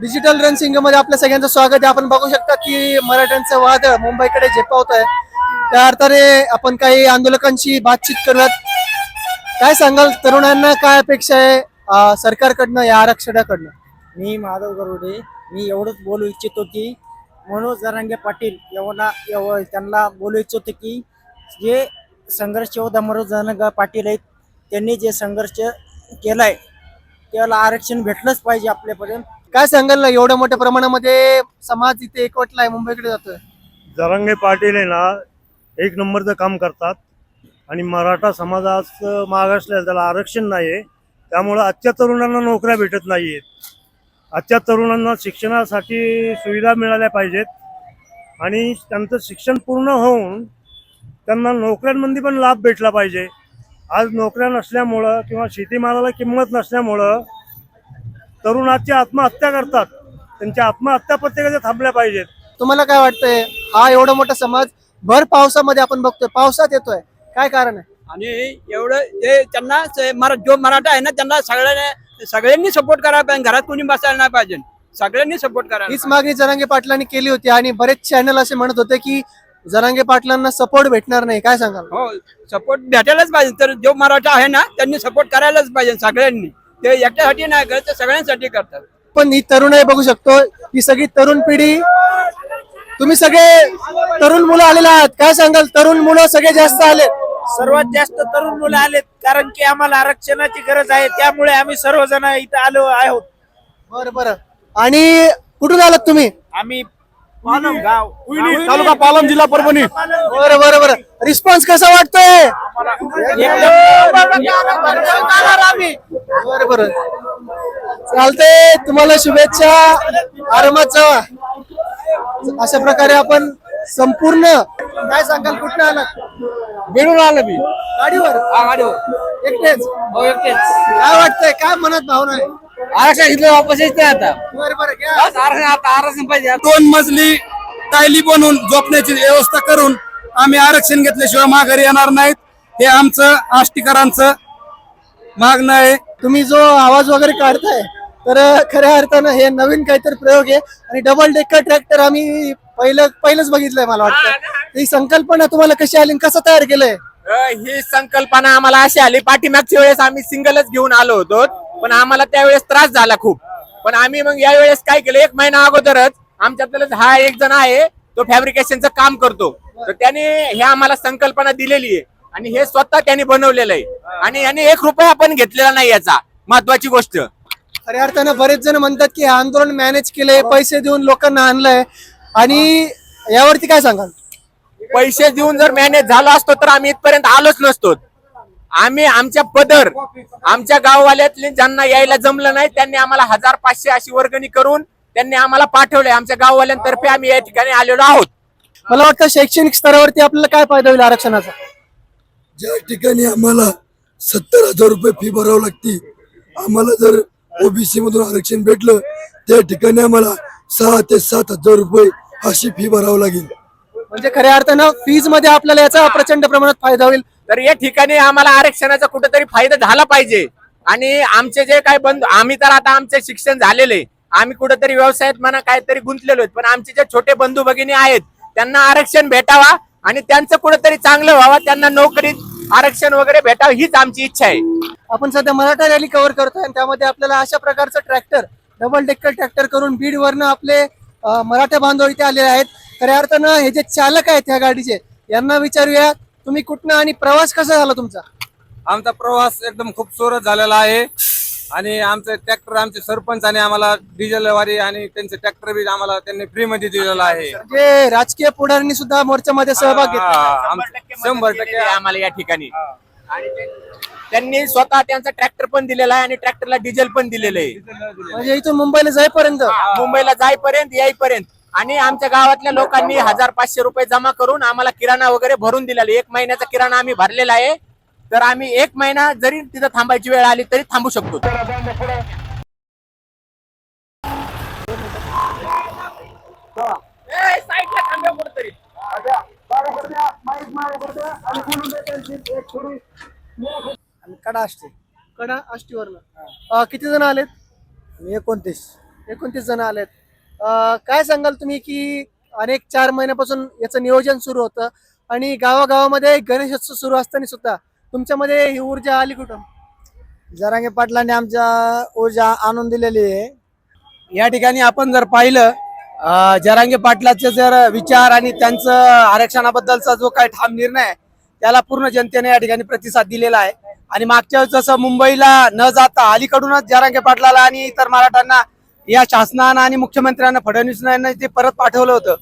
Digital रणसिंगमध्ये आपल्या सगळ्यांचं स्वागत आहे. आपण बघू शकता की मराठ्यांचं वादळ मुंबईकडे झेपावत आहे त्या अर्थाने आपण काही आंदोलकांशी बातचीत करूयात. काय सांगाल? तरुणांना काय अपेक्षा आहे सरकारकडनं या आरक्षणाकडनं? मी माधव गरुडे. मी एवढंच बोलू इच्छितो की मनोज जरांगे पाटील एवढा एव त्यांना बोलू इच्छितो की जे संघर्ष योद्धा मनोज जरांगे पाटील आहेत त्यांनी जे संघर्ष केलाय त्याला आरक्षण भेटलंच पाहिजे आपल्यापर्यंत. काय सांगाल ना एवढ्या मोठ्या प्रमाणामध्ये समाज इथे एकवटला आहे मुंबईकडे जातोय. जरांगे पाटील आहे ना एक नंबरचं काम करतात. आणि मराठा समाजात मागासल्या त्याला आरक्षण नाही आहे त्यामुळं आजच्या तरुणांना नोकऱ्या भेटत नाही आहेत आजच्या तरुणांना शिक्षणासाठी सुविधा मिळाल्या पाहिजेत. आणि त्यांचं शिक्षण पूर्ण होऊन त्यांना नोकऱ्यांमध्ये पण लाभ भेटला पाहिजे. आज नोकऱ्या नसल्यामुळं किंवा शेतीमालाला किंमत नसल्यामुळं तरुण आजची आत्महत्या करतात. त्यांच्या आत्महत्या प्रत्येकाच्या थांबल्या पाहिजेत. तुम्हाला काय वाटतंय? हा एवढा मोठा समाज भर पावसामध्ये आपण बघतोय. पावसात येतोय. काय कारण आहे? आणि एवढं ते त्यांना से- मरा जो मराठा आहे ना त्यांना सगळ्यांनी सगळ्यांनी सपोर्ट करायला पाहिजे. घरात कोणी बसायला नाही पाहिजे. सगळ्यांनी सपोर्ट करायला हीच मागणी जरांगे पाटलांनी केली होती आणि बरेच चॅनल असे म्हणत होते की जरांगे पाटलांना सपोर्ट भेटणार नाही. काय सांगाल? हो सपोर्ट भेटायलाच पाहिजे. तर जो मराठा आहे ना त्यांनी सपोर्ट करायलाच पाहिजे सगळ्यांनी. ते एकट्यासाठी नाही करत ते सगळ्यांसाठी करतात पण ही तरुण आहे बघू शकतो ही सगळी तरुण पिढी तुम्ही सगळे तरुण मुलं आलेले आहात काय सांगाल तरुण मुलं सगळे जास्त आले सर्वात जास्त तरुण मुलं आलेत कारण की आम्हाला आरक्षणाची गरज आहे त्यामुळे आम्ही सर्वजण इथं आलो आहोत बरं बरं आणि कुठून आलात तुम्ही आम्ही पालम गाव तालुका पालम जिल्हा परभणी बरं बरं बरं रिस्पॉन्स कसा वाटतोय बरं. चालतंय तुम्हाला शुभेच्छा. आरामात जावा. अशा प्रकारे आपण संपूर्ण काय सांगाल कुठं आलात? मिळून आलं मी. गाडीवर? गाडीवर. एकटेच? हो एकटेच. काय वाटतंय काय मनात भावना आहे? आरक्षण घेतलं वापस येत नाही आता. बरं बरं घ्या. आरक्षण आता आरक्षण पाहिजे दोन मजली टायली बनवून झोपण्याची व्यवस्था करून आम्ही आरक्षण घेतल्याशिवाय माघारी येणार नाहीत. हे आमचं आष्टीकरांचं मागणं आहे. तुम्ही जो आवाज वगैरे काढताय तर खऱ्या अर्थानं हे नवीन काहीतरी प्रयोग आहे. आणि डबल डेकर ट्रॅक्टर आम्ही पहिलं पहिलंच बघितलंय मला वाटतं. ही संकल्पना तुम्हाला कशी आली आणि कसं तयार केलंय? ही संकल्पना आम्हाला अशी आली पाठीमागच्या वेळेस आम्ही सिंगलच घेऊन आलो होतो पण आम्हाला त्यावेळेस त्रास झाला खूप. पण आम्ही मग यावेळेस काय केलं एक महिना अगोदरच आमच्यातला हा एक जण आहे तो फॅब्रिकेशनचं काम करतो. तर त्याने हे आम्हाला संकल्पना दिलेली आहे. आणि हे स्वतः त्यांनी बनवलेलं आहे. आणि यांनी एक रुपया पण घेतलेला नाही याचा. महत्वाची गोष्ट. खऱ्या अर्थानं बरेच जण म्हणतात की हे आंदोलन मॅनेज केलंय पैसे देऊन लोकांना आणलंय. आणि यावरती काय सांगाल? पैसे देऊन जर मॅनेज झालो असतो तर आम्ही इथपर्यंत आलोच नसतो. आम्ही आमच्या पदर आमच्या गाववाल्यातले ज्यांना यायला जमलं नाही त्यांनी आम्हाला हजार पाचशे अशी वर्गणी करून त्यांनी आम्हाला पाठवले आमच्या गाववाल्यांतर्फे आम्ही या ठिकाणी आलेलो आहोत. मला वाटतं शैक्षणिक स्तरावरती आपल्याला काय फायदा होईल आरक्षणाचा? ज्या ठिकाणी आम्हाला सत्तर हजार रुपये फी भरावं लागते आम्हाला जर ओबीसी मधून आरक्षण भेटलं त्या ठिकाणी आम्हाला सहा ते सात हजार रुपये अशी फी भरावी लागेल. म्हणजे खऱ्या अर्थानं फीजमध्ये आपल्याला याचा प्रचंड प्रमाणात फायदा होईल. तर या ठिकाणी आम्हाला आरक्षणाचा कुठेतरी फायदा झाला पाहिजे. आणि आमचे जे काय बंधू आम्ही तर आता आमचे शिक्षण झालेले आम्ही कुठेतरी व्यवसायात म्हणा काहीतरी गुंतलेलो आहेत. पण आमचे जे छोटे बंधू भगिनी आहेत त्यांना आरक्षण भेटावा आणि त्यांचं कुठेतरी चांगलं व्हावं त्यांना नोकरीत आरक्षण वगैरे भेटावं हीच आमची इच्छा आहे. आपण सध्या मराठा रॅली कव्हर करतोय आणि त्यामध्ये आपल्याला अशा प्रकारचं ट्रॅक्टर डबल डेक्कर ट्रॅक्टर करून बीड वरनं आपले मराठा बांधव इथे आलेले आहेत. खऱ्या अर्थानं हे जे चालक आहेत ह्या गाडीचे यांना विचारूया तुम्ही कुठनं आणि प्रवास कसा झाला तुमचा? आमचा प्रवास एकदम खूप सोरत झालेला आहे. आणि आमचं ट्रॅक्टर आमचे सरपंचाने आम्हाला डिझेल वारी आणि त्यांचे ट्रॅक्टर बी आम्हाला त्यांनी फ्री मध्ये दिलेला आहे. म्हणजे राजकीय पुढाऱ्यांनी सुद्धा मोर्चामध्ये सहभाग घेतला. हा, आमचं शंभर टक्के आम्हाला या ठिकाणी. आणि ते- त्यांनी स्वतः त्यांचा ट्रॅक्टर पण दिलेला आहे आणि ट्रॅक्टरला डिझेल पण दिलेलं आहे. म्हणजे इथून मुंबईला जाईपर्यंत. मुंबईला जाईपर्यंत याईपर्यंत. आणि आमच्या गावातल्या लोकांनी हजार पाचशे रुपये जमा करून आम्हाला किराणा वगैरे भरून दिलेला आहे. एक महिन्याचा किराणा आम्ही भरलेला आहे. तर आम्ही एक महिना जरी तिथं थांबायची वेळ आली तरी थांबू शकतो. कडा असते कडा आष्टीवरनं. किती जण आलेत? एकोणतीस. एकोणतीस जण आलेत. काय सांगाल तुम्ही की अनेक चार महिन्यापासून याचं नियोजन सुरू होतं आणि गावागावामध्ये गणेशोत्सव सुरू असताना सुद्धा तुमच्यामध्ये ही ऊर्जा आली कुठून? जरांगे पाटलांनी आमच्या ऊर्जा आणून दिलेली आहे. या ठिकाणी आपण जर पाहिलं अं, जरांगे पाटलाचे जर विचार आणि त्यांचं आरक्षणाबद्दलचा जो काही ठाम निर्णय आहे त्याला पूर्ण जनतेने या ठिकाणी प्रतिसाद दिलेला आहे. आणि मागच्या वेळेस जसं मुंबईला न जाता अलीकडूनच जरांगे पाटलाला आणि इतर मराठ्यांना या शासनानं आणि मुख्यमंत्र्यांना फडणवीस यांना ते परत पाठवलं होतं.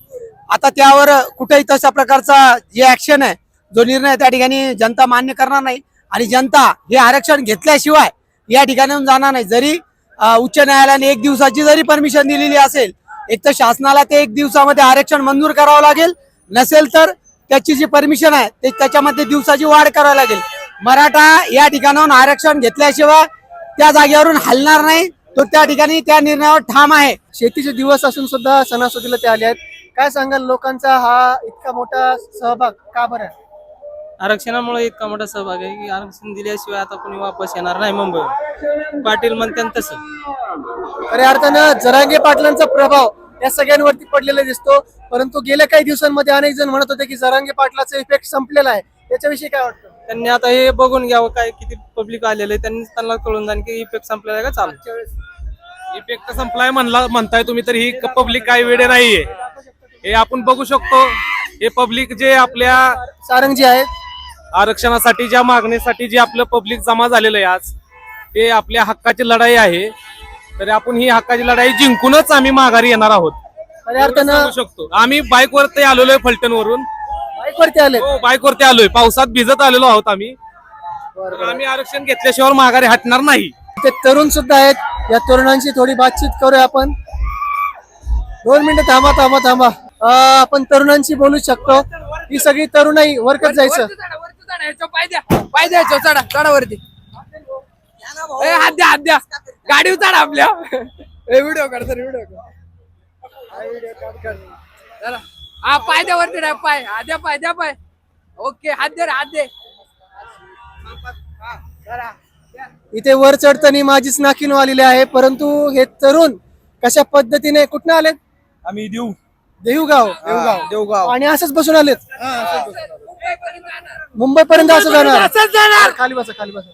आता त्यावर कुठेही तशा प्रकारचा जे ऍक्शन आहे जो निर्णय त्या ठिकाणी जनता मान्य करणार नाही आणि जनता हे आरक्षण घेतल्याशिवाय या ठिकाणाहून जाणार नाही. जरी उच्च न्यायालयाने एक दिवसाची जरी परमिशन दिलेली असेल एक तर शासनाला ते एक दिवसामध्ये आरक्षण मंजूर करावं लागेल. नसेल तर त्याची जी परमिशन आहे ते त्याच्यामध्ये दिवसाची वाढ करावी लागेल. मराठा या ठिकाणाहून आरक्षण घेतल्याशिवाय त्या जागेवरून हलणार नाही. तो त्या ठिकाणी त्या निर्णयावर ठाम आहे. शेतीचे दिवस असून सुद्धा सणासुदीला ते आले आहेत. काय सांगाल लोकांचा हा इतका मोठा सहभाग का बरं? आरक्षणामुळे इतका मोठा सहभाग आहे की आरक्षण दिल्याशिवाय आता कोणी वापस येणार नाही मुंबई. पाटील म्हणतात तसं. खऱ्या अर्थानं जरांगे पाटलांचा प्रभाव या सगळ्यांवरती पडलेला दिसतो. परंतु गेल्या काही दिवसांमध्ये अनेक जण म्हणत होते की जरांगे पाटलाचा इफेक्ट संपलेला आहे. त्याच्याविषयी काय वाटतं? त्यांनी आता हे बघून घ्यावं काय किती पब्लिक आलेलं आहे. त्यांनी त्यांना कळून जाईल की इफेक्ट संपलेला आहे का चालू. इफेक्ट संपलाय म्हणला म्हणताय तुम्ही तर ही पब्लिक काही वेळे नाहीये. हे आपण बघू शकतो. हे पब्लिक जे आपल्या सारंग जे आहेत. आरक्षणासाठी ज्या मागणीसाठी जे आपलं पब्लिक जमा झालेलं आहे आज ते आपल्या हक्काची लढाई आहे. तर आपण ही हक्काची लढाई जिंकूनच आम्ही माघारी येणार आहोत. खऱ्या अर्थानं सांगू शकतो. आम्ही बाईक वरती आलेलो आहे फलटण वरून बाईकवरती आले हो बाईक वरती आलोय. पावसात भिजत आलेलो आहोत आम्ही. तर आम्ही आरक्षण घेतल्याशिवाय माघारी हटणार नाही. ते तरुण सुद्धा आहेत. या तरुणांशी थोडी बातचीत करूया आपण. दोन मिनिटं थांबा थांबा थांबा. अं, आपण तरुणांशी बोलू शकतो. ही सगळी तरुणाई वरकत जायचं? पाय द्या चढा चढा वरती. ए, हात द्या हात द्या. गाडी चढा आपल्या. व्हिडिओ काढ सर व्हिडिओ काढ. हा पाय द्या वरती डाय पाय. हा द्या पाय द्या पाय. ओके हात दे रे, हात दे. इथे वर चढताना माझीच नाकिनो आलेली आहे परंतु हे तरुण कशा पद्धतीने कुठनं आलेत? आम्ही देऊ. देऊगाव. देवगाव देवगाव आणि असंच बसून आलेत. मुंबई पर्यंत असं जाणार. जाणार. खाली बसा खाली बसा.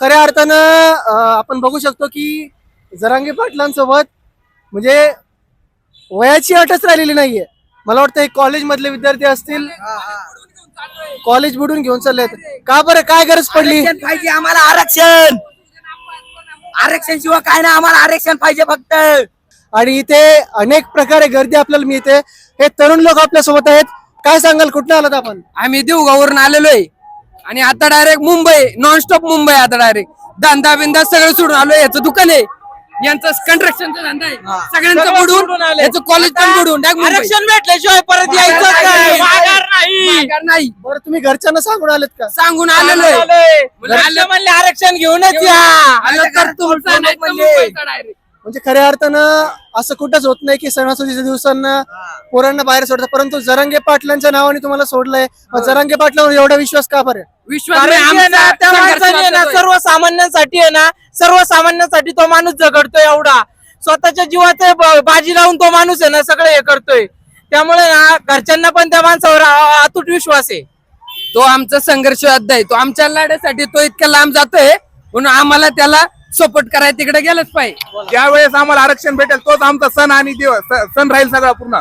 खऱ्या अर्थानं अं, आपण बघू शकतो की जरांगे पाटलांचं वध म्हणजे वयाची अटच राहिलेली नाहीये. मला वाटतं कॉलेज मधले विद्यार्थी असतील कॉलेज बुडून घेऊन चाललेत. का बरं? काय गरज पडली? पाहिजे आम्हाला आरक्षण. आरक्षण शिवाय काय नाही आम्हाला आरक्षण पाहिजे फक्त. आणि इथे अनेक प्रकारे गर्दी आपल्याला मिळते. हे तरुण लोक आपल्यासोबत आहेत. काय सांगाल कुठं आलात आपण? आम्ही देऊगावरून आलेलो आहे आणि आता डायरेक्ट मुंबई नॉनस्टॉप मुंबई आता डायरेक्ट धंदा बिंदा सगळं सोडून आलोय याचं दुकान आहे. यांचं कंस्ट्रक्शनचा धंदा आहे. सगळ्यांचं बुडून याचं कॉलेज पण बुडून आरक्षण भेटल्याशिवाय परत यायचं नाही. बरं तुम्ही घरच्यांना सांगून आलेत का? सांगून आलेलो आहे म्हणले आरक्षण घेऊनच या. आलं. तर तुमचं नाही. म्हणजे खऱ्या अर्थानं असं कुठंच होत नाही की सणासुदीच्या दिवसांना पोरांना बाहेर सोडतात. परंतु जरांगे पाटलांच्या नावाने तुम्हाला सोडलंय. मग जरांगे पाटलावर एवढा विश्वास का बरं? विश्वास. सर्वसामान्यांसाठी आहे ना सर्वसामान्यांसाठी तो माणूस झगडतोय एवढा. स्वतःच्या जीवाचे बाजी लावून तो माणूस आहे ना सगळं हे करतोय. त्यामुळे ना घरच्यांना पण त्या माणसावर अतूट विश्वास आहे. तो आमचा संघर्ष आहे. तो आमच्या लढ्यासाठी तो इतक्या लांब जातोय म्हणून आम्हाला त्याला सपोर्ट करायला तिकडे गेलंच पाहिजे. ज्यावेळेस आम्हाला आरक्षण भेटेल तोच आमचा सण आणि दिवस सण राहील सगळा पूर्ण.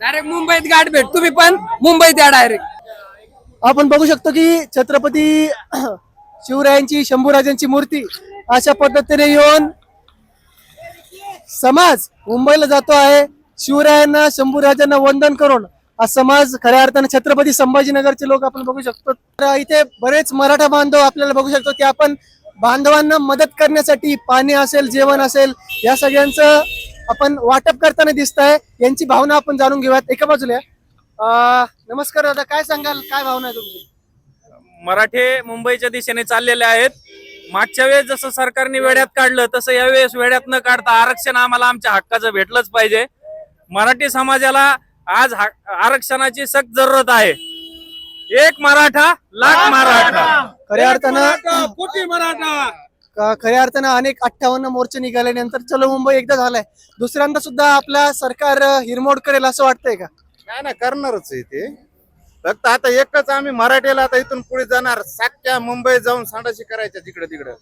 डायरेक्ट मुंबईत गाठ भेट. तुम्ही पण मुंबईत या डायरेक्ट आपण बघू शकतो की छत्रपती शिवरायांची शंभूराजांची मूर्ती अशा पद्धतीने येऊन समाज मुंबईला जातो आहे. शिवरायांना शंभूराजांना वंदन करून हा समाज खऱ्या अर्थाने छत्रपती संभाजीनगरचे लोक आपण बघू शकतो. तर इथे बरेच मराठा बांधव आपल्याला बघू शकतो की आपण बांधवांना मदत करण्यासाठी पाणी असेल जेवण असेल या सगळ्यांचं आपण वाटप करताना दिसत आहे यांची भावना आपण जाणून घेऊयात. एका बाजूला नमस्कार दादा काय सांगाल? काय भावना आहे तुमची? मराठे मुंबईच्या दिशेने चाललेले आहेत. मागच्या वेळेस जसं सरकारने वेड्यात काढलं तसं यावेळेस वेड्यात न काढता आरक्षण आम्हाला आमच्या हक्काचं भेटलंच पाहिजे. मराठी समाजाला आज हा- आरक्षणाची सक्त जरूरत आहे. एक मराठा लाख मराठा. खऱ्या अर्थानं कोटी मराठा. का खऱ्या अर्थानं अनेक अठ्ठावन्न मोर्चे निघाल्यानंतर चलो मुंबई एकदा झालाय. दुसऱ्यांदा सुद्धा आपला सरकार अं, हिरमोड करेल असं वाटतंय का? नाही करणारच आहे ते. फक्त आता एकच आम्ही मराठीला आता इथून पुढे जाणार. साख्या मुंबई जाऊन सांडाशी करायच्या तिकडे तिकडे.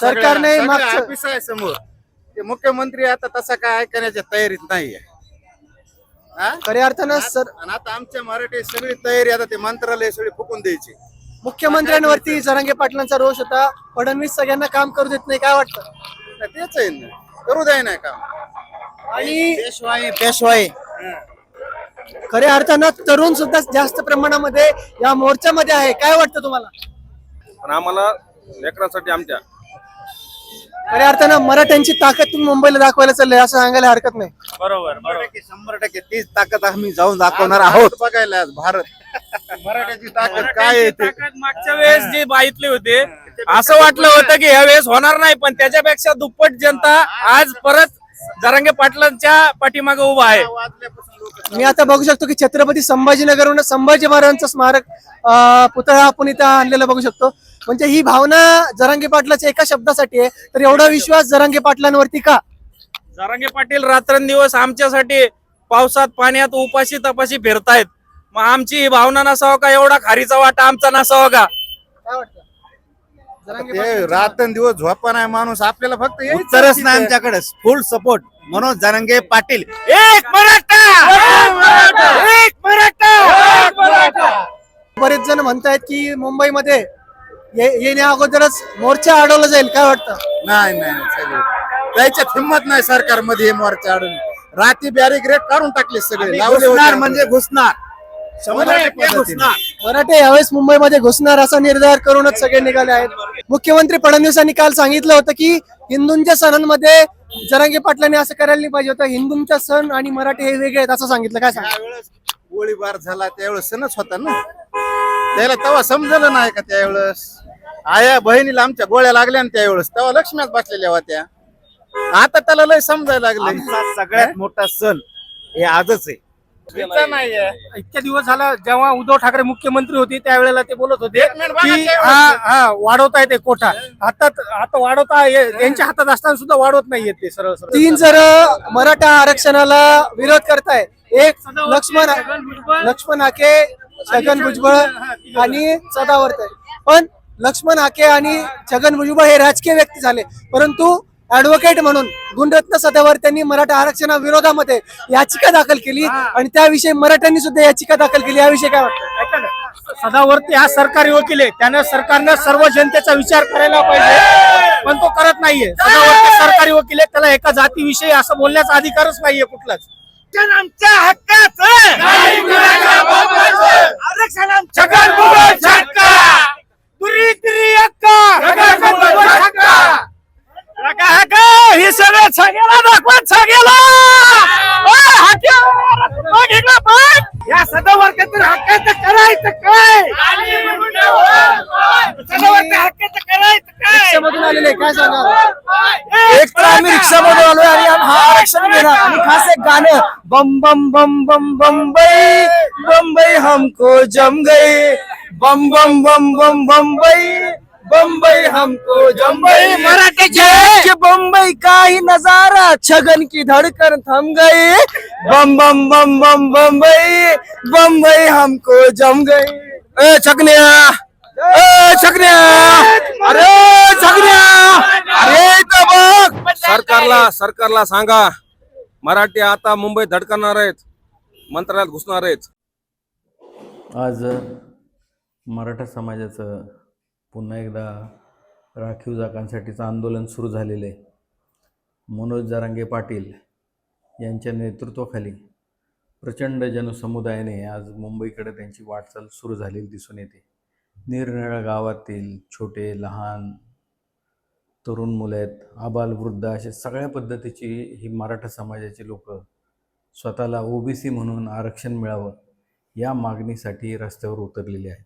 सरकारने मागचं ऑफिस आहे समोर. ते मुख्यमंत्री आता तसा काय ऐकण्याच्या तयारीत नाहीये? खऱ्या अर्थानं सर आणि आता आमच्या मराठी सगळी तयारी आता ते मंत्रालय सगळी फुकून द्यायची. मुख्यमंत्र्यांवरती जरांगे पाटलांचा रोष होता. फडणवीस सगळ्यांना काम करू देत नाही काय वाटतं? तेच आहे ना. करू द्याय नाही काम. आणि पेशवाई पेशवाई. खऱ्या अर्थानं तरुण सुद्धा जास्त प्रमाणामध्ये या मोर्चामध्ये आहे. काय वाटतं तुम्हाला? पण आम्हाला लेकरांसाठी आमच्या खऱ्या अर्थानं मराठ्यांची ताकद तुम्ही मुंबईला दाखवायला चाललंय असं सांगायला हरकत नाही. बरोबर बरोबर. शंभर टक्के तीच ताकद आम्ही जाऊन दाखवणार आहोत. बघायला आज भारत. मराठ्याची ताकद काय आहे ते? ताकद मागच्या वेळेस जे बाईतले होते असं वाटलं होतं की ह्या वेळेस होणार नाही पण त्याच्यापेक्षा दुप्पट जनता आज परत जरांगे पाटलांच्या पाठीमागे उभा आहे. मी आता बघू शकतो की छत्रपती संभाजीनगरहून संभाजी महाराजांचं स्मारक पुतळा आपण इथं आणलेला बघू शकतो. म्हणजे ही भावना जरांगे पाटलाच्या एका शब्दासाठी आहे. तर एवढा विश्वास जरांगे पाटलांवरती का? जरांगे पाटील रात्रंदिवस आमच्यासाठी पावसात पाण्यात उपाशी तपाशी फिरतायत. मग आमची ही भावना नसावं का? एवढा खारीचा वाटा आमचा नसावा का? काय वाटतं? ते पाटलांचं- रात्र दिवस झोपा नाही माणूस आपल्याला फक्त उत्तरच. नाही आमच्याकडे. Full support Manoj Jarange Patil. एक मराठा! एक मराठा! बरेच जण म्हणतायत की मुंबईमध्ये ये- येण्या अगोदरच मोर्चा अडवला जाईल काय वाटतं? नाही नाही त्याच्यात हिंमत नाही सरकारमध्ये हे मोर्चा अडून राती बॅरिग्रेड काढून टाकले सगळे. लावले म्हणजे घुसणार. मराठे यावेळेस मुंबईमध्ये घुसणार असा निर्धार करूनच सगळे निघाले आहेत. मुख्यमंत्री फडणवीसांनी काल सांगितलं होतं की हिंदूंच्या सणांमध्ये जरांगे पाटलांनी असं करायला नाही पाहिजे होतं. हिंदूंचा सण आणि मराठी हे वेगळे आहेत असं सांगितलं. काय सांगा? त्यावेळेस गोळीबार झाला त्यावेळेस सणच होता ना. त्याला तेव्हा समजलं नाही का त्यावेळेस? आया बहिणीला आमच्या गोळ्या लागल्या ना त्यावेळेस. तेव्हा लक्ष्म्यात बसलेल्या होत्या. आता त्याला लय समजायला लागले सगळ्यात मोठा सण हे आजच आहे. नाहीये. इतक्या दिवस झाला जेव्हा उद्धव ठाकरे मुख्यमंत्री होते त्यावेळेला ते बोलत होते मिनिट बघा की. हा हा वाढवता येते कोठा. हातात आता वाढवता ये- यांच्या हातात असताना सुद्धा वाढवत नाहीये ते सरळ सरळ. तीन जर मराठा आरक्षणाला विरोध करताय एक लक्ष्मण लक्ष्मण हाके छगन भुजबळ आणि सदावर्ते. पण लक्ष्मण हाके आणि छगन भुजबळ हे राजकीय व्यक्ती झाले. परंतु ऍडव्होकेट म्हणून गुणरत्न सदावर त्यांनी मराठा आरक्षणा विरोधामध्ये याचिका दाखल केली आणि त्याविषयी मराठ्यांनी सुद्धा याचिका दाखल केली. याविषयी काय वाटतं? ऐका ना, सदावर्ती हा सरकारी वकील आहे. त्यानं सरकारनं सर्व जनतेचा विचार करायला पाहिजे. पण तो करत नाहीये. सदावर्ती सरकारी वकील आहे त्याला एका जातीविषयी असं बोलण्याचा अधिकारच नाहीये कुठलाच. आमच्या हक्काचं बम बम बम बम बम्बई बम्बई हमको जम गई। बम बम बम बम बम्बई बम्बई हमको जम गई। मराठी कि बम्बई का ही नज़ारा छगन की धड़कन थम गई। बम बम बम बम बम्बई बम्बई हमको जम गई। ए छगनिया। ए छगनिया। अरे छगनिया। अरे बघ सरकारला सरकारला सांगा। मराठी आता मुंबईत धडकणार आहेत. मंत्रालयात घुसणार आहेत. आज मराठा समाजाचं पुन्हा एकदा राखीव जागांसाठीचं आंदोलन सुरू झालेलं आहे. मनोज जारांगे पाटील यांच्या नेतृत्वाखाली प्रचंड जनसमुदायाने आज मुंबईकडे त्यांची वाटचाल सुरू झालेली दिसून येते. निरनिराळ्या गावातील छोटे लहान तरुण मुलं आहेत आबाल वृद्ध असे सगळ्या पद्धतीची ही मराठा समाजाची लोक स्वतःला ओबीसी म्हणून आरक्षण मिळावं या मागणीसाठी रस्त्यावर उतरलेले आहेत.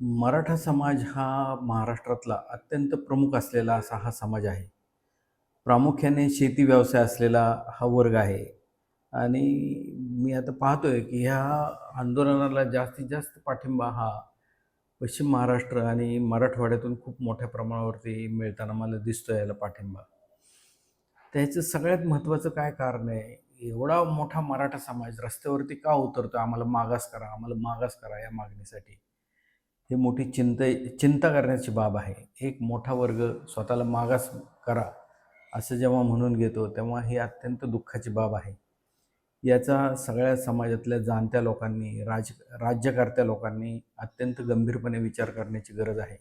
मराठा समाज हा महाराष्ट्रातला अत्यंत प्रमुख असलेला असा हा समाज आहे. प्रामुख्याने शेती व्यवसाय असलेला हा वर्ग आहे. आणि मी आता पाहतोय की ह्या आंदोलनाला जास्तीत जास्त पाठिंबा हा पश्चिम महाराष्ट्र आणि मराठवाड्यातून खूप मोठ्या प्रमाणावरती मिळताना मला दिसतो याला पाठिंबा. त्याचं सगळ्यात महत्त्वाचं काय कारण आहे? एवढा मोठा मराठा समाज रस्त्यावरती का उतरतो आम्हाला मागास करा आम्हाला मागास करा या मागणीसाठी. ही मोठी चिंता चिंता करण्याची बाब आहे. एक मोठा वर्ग स्वतःला मागास करा असं जेव्हा म्हणून घेतो तेव्हा ही अत्यंत दुःखाची बाब आहे. याचा सगळ्या समाजातल्या जाणत्या लोकांनी राज राज्यकर्त्या लोकांनी अत्यंत गंभीरपणे विचार करण्याची गरज आहे.